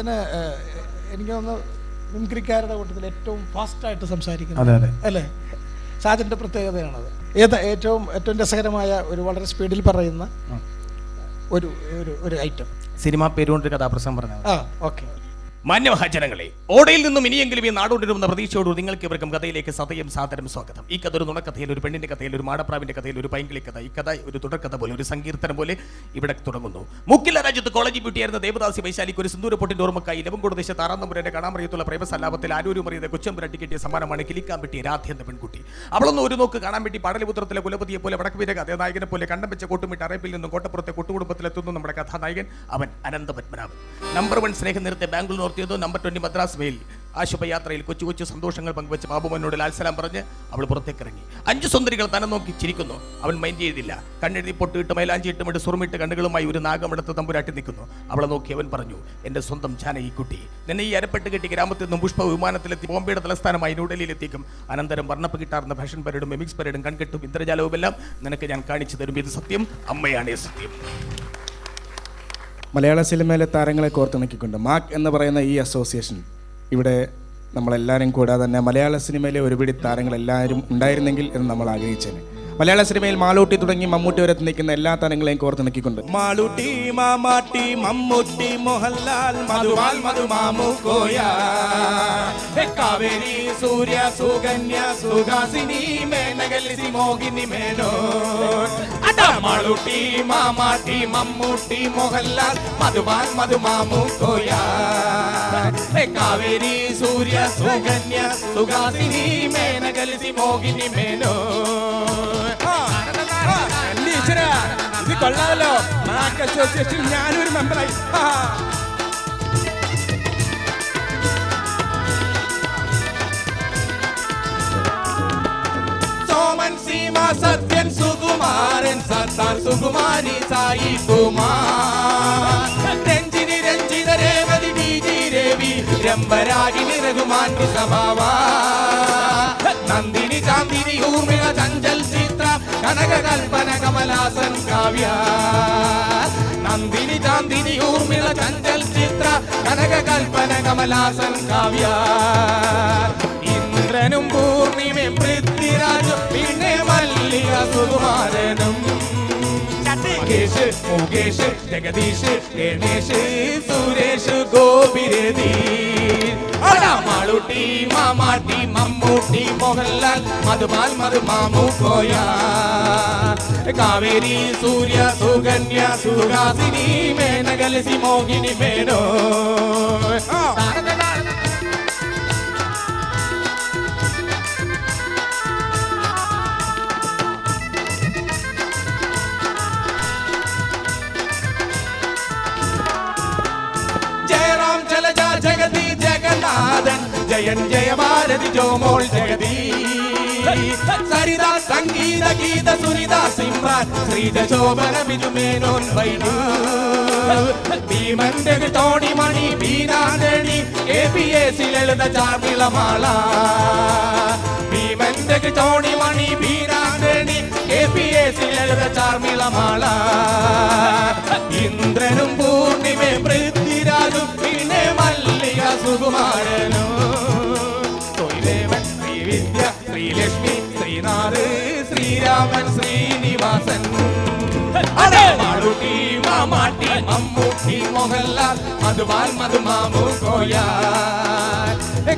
ഏഹ്, എനിക്ക് തോന്നുന്നു മിംക്രിക്കാരുടെ കൂട്ടത്തിൽ ഏറ്റവും ഫാസ്റ്റായിട്ട് സംസാരിക്കുന്നത് അതെ അല്ലേ? സാജന്റെ പ്രത്യേകതയാണത്. ഏത് ഏറ്റവും ഏറ്റവും രസകരമായ ഒരു വളരെ സ്പീഡിൽ പറയുന്ന ഒരു ഒരു ഒരു ഐറ്റം സിനിമ പേരുകൊണ്ട് കഥാപ്രസംഗം പറഞ്ഞു ആ ഓക്കെ. മാന്യമഹാജനങ്ങളെ ഓടയിൽ നിന്നും ഇനിയെങ്കിലും ഈ നാടോടിരുന്ന പ്രതീക്ഷയോട് നിങ്ങൾക്ക് ഇവർക്കും കഥയിലേക്ക് സതയം സാദരം സ്വാഗതം. ഈ കഥ ഒരു നുണക്കഥയിൽ ഒരു പെണ്ണിന്റെ കഥയിൽ ഒരു മാടപ്രാവിന്റെ കഥയിൽ ഒരു പൈങ്കിളി കഥ ഈ കഥ ഒരു തുടർക്കഥ പോലെ ഒരു സങ്കീർത്തനം പോലെ ഇവിടെ തുടങ്ങുന്നു. മുക്കില രാജ്യത്ത് കോളേജ് ബ്യൂട്ടിയായിരുന്ന ദേവദാസി വൈശാലിക്ക് ഒരു സിന്ദൂര പൊട്ടിന്റെ ഓർമ്മക്കായി ലവംകുട ദേശത്ത് ആറാം കാണാമറിയത്തുള്ള പ്രേമസല്ലാപത്തിൽ ആരൂരും അറിയുന്ന കൊച്ചമ്പുരട്ടി കിട്ടിയ സമ്മാനമാണ് കിലിക്കാൻ പറ്റിയ രാധ എന്ന പെൺകുട്ടി. അവളൊന്നും ഒരു നോക്ക് കാണാൻ വേണ്ടി പാടലിപുത്രത്തിലെ കുലപതിയെ പോലെ വടക്കുവീര കഥാനായകനെ പോലെ കണ്ടം വെച്ച കോട്ടുമിട്ട് അറേപ്പിൽ നിന്നും കോട്ടപ്പുറത്തെ കൊട്ടുകുടുംബത്തിലെത്തുന്നു നമ്മുടെ കഥാനായകൻ അവൻ അനന്തപത്മനാഭൻ. നമ്പർ വൺ സ്നേഹം നേരത്തെ ബാംഗ്ലൂർ നോർത്തിയതോ നമ്പർ ട്വന്റി മദ്രാസ് മെയിൽ ആശുപയാത്രയിൽ കൊച്ചു കൊച്ചു സന്തോഷങ്ങൾ പങ്കുവെച്ച് ബാബുമോനോട് ലാൽസലാം പറഞ്ഞ് അവൾ പുറത്തേക്ക് ഇറങ്ങി അഞ്ച് സുന്ദരികൾ തന്നെ നോക്കി ചിരിക്കുന്നു. അവൻ മൈൻഡ് ചെയ്തില്ല. കണ്ണെഴുതി പൊട്ടിയിട്ട് മൈലാഞ്ചി ഇട്ടുമിട്ട് സുറുമിട്ട് കണ്ണുകളുമായി ഒരു നാഗമെടുത്ത് തമ്പുരാട്ടി നിൽക്കുന്നു. അവളെ നോക്കി അവൻ പറഞ്ഞു എന്റെ സ്വന്തം ജാനകി കുട്ടി നിന്നെ ഈ അരപ്പെട്ട് കെട്ടി ഗ്രാമത്തിൽ നിന്നും പുഷ്പ വിമാനത്തിലെത്തി ബോംബെയുടെ തലസ്ഥാനമായി ന്യൂഡൽഹിയിലെത്തിക്കും. അനന്തരം വർണപ്പ് കിട്ടാർന്ന ഫാഷൻ പരേഡും എമിക്സ് പരേഡും കൺകെട്ടും ഇന്ദ്രജാലവുമെല്ലാം നിനക്ക് ഞാൻ കാണിച്ചു തരും. ഇത് സത്യം അമ്മയാണേ സത്യം. മലയാള സിനിമയിലെ താരങ്ങളെ കോർത്തിണക്കിക്കൊണ്ട് മാക് എന്ന് പറയുന്ന ഈ അസോസിയേഷൻ ഇവിടെ നമ്മളെല്ലാവരും കൂടാതെ തന്നെ മലയാള സിനിമയിലെ ഒരുപിടി താരങ്ങളെല്ലാവരും ഉണ്ടായിരുന്നെങ്കിൽ എന്ന് നമ്മൾ ആഗ്രഹിച്ചേനെ. മലയാള സിനിമയിൽ മാളൂട്ടി തുടങ്ങി മമ്മൂട്ടി വരെ നിൽക്കുന്ന എല്ലാ താരങ്ങളെയും കോർത്തിണക്കിക്കൊണ്ട് മാളൂട്ടി മാമാട്ടി മമ്മൂട്ടി മോഹൻലാൽ മധുവാൽ മധുമാമു കോയ. കാവേരി സൂര്യ സുകന്യ സുഹാസിനി മേനകലിസി മോഹിനി മേനോ മാളൂട്ടി മാമാട്ടി മമ്മൂട്ടി മോഹൻലാൽ മധുവാൽ മധുമാമു കോയ. കാവേരി സൂര്യ സുകന്യ സുഹാസിനി മേനകലിസി മോഹിനി മേനോ ഇത് കൊള്ളാമല്ലോ. മാക്ക് അസോസിയേഷൻ ഞാനൊരു മെമ്പറായി. സോമൻ സീമ സത്യൻ സുകുമാരൻ സർദാർ സുകുമാരി സായി കുമാർ. രഞ്ജിനി രഞ്ജിത രേവതി ഡി ജി രവി രംഭരാഗിനി രഘുമാൻ സഭാവാ നന്ദിനി ചാന്ദിനി ഊർമിള ചഞ്ചൽ ചിത്ര കനക കൽപ്പന കമലാസൻ കാവ്യ. നന്ദിനി ചാന്ദിനി ഊർമിള ചഞ്ചൽ ചിത്ര കനകകൽപ്പന കമലാസൻ കാവ്യ. ഇന്ദ്രനും പൂർണിമയും പൃഥ്വിരാജും പിന്നെ മല്ലിക സുകുമാരനും. മുകേഷ് മുകേഷ് ജഗദീഷ് ഗണേഷ് സുരേഷ് ഗോപിരതി. മാളുട്ടി മാമാട്ടി മോഹൻലാൽ മധുപാൽ മധുമാമു കോയ കാവേരി സൂര്യ സുകന്യ സുഹാസിനി മേനകലസി മോഹിനി മേനോ. ജയൻ ജയഭാരതി ജോമോൾ ജഗതി. സരിത സംഗീത ഗീത സുനിത സിംഹാൻ ശ്രീജ ശോഭന ബിജു മേനോൻ വൈഡു ഭീമന്റെ തോണി Mani A P S Lalitha ചാർമിളമാള ഭീമന്റെ തോണി Mani A P A C Lalitha ചാർമിളമാള ഇന്ദ്രനും പൂർണിമേ പൃഥ്വിരാജും പിന്നെ മല്ലിക സുകുമാരനും. ശ്രീരാമൻ ശ്രീനിവാസൻ മാളൂട്ടി മാമാട്ടി മമ്മൂട്ടി മോഹൻലാൽ മധുപാൽ മധുമാമു കോയ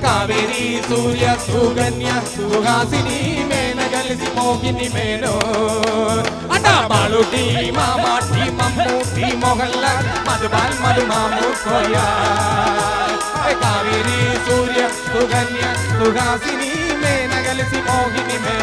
കാവേരി സൂര്യ സുകന്യ സുഹാസിനി മേനകലസി മോഹിനി മേനോ മാളൂട്ടി മാമാട്ടി മമ്മൂട്ടി മോഹൻലാൽ മധുപാൽ മധുമാമു കോയ കാവേരി സൂര്യ സുകന്യ സുഹാസിനി മേനകലസി മോഹിനി മേനോ